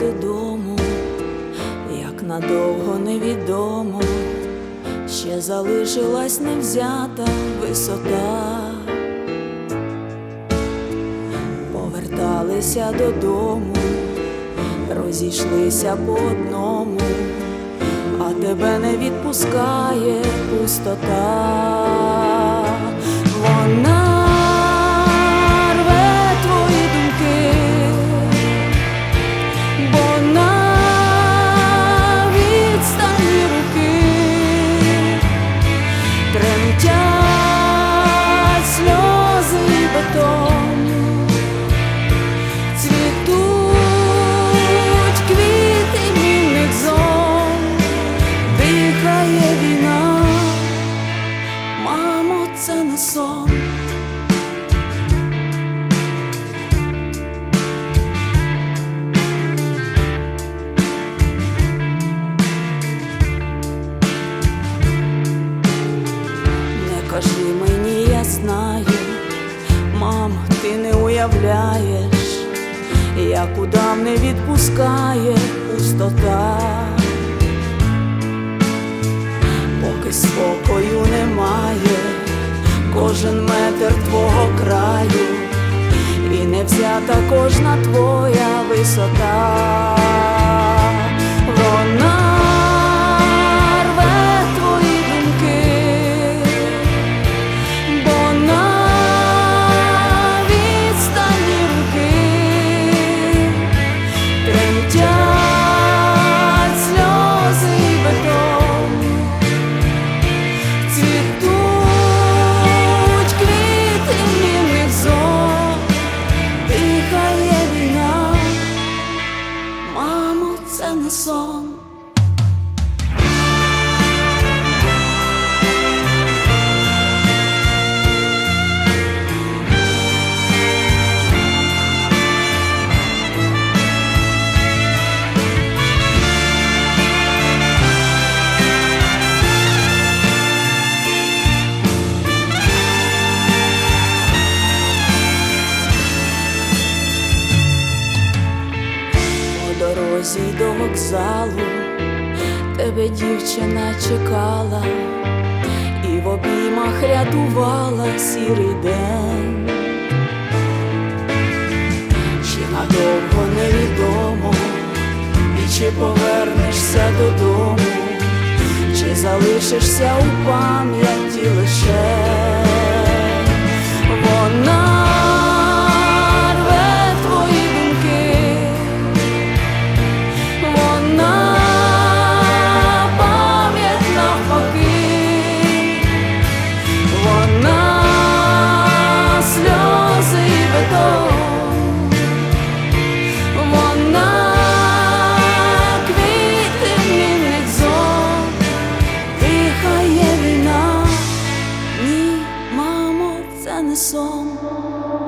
додому, як надовго невідомо, ще залишилась невзята висота. Поверталися додому, розійшлися по одному, а тебе не відпускає пустота. Мам, ти не уявляєш, як удам не відпускає пустота, поки спокою немає, кожен метр твого краю, і не взята кожна твоя висота. and the song. Дорозі до вокзалу тебе дівчина чекала і в обіймах рятувала сірий день. Чи надовго невідомо, і чи повернешся додому, чи залишишся у пам'яті лише home.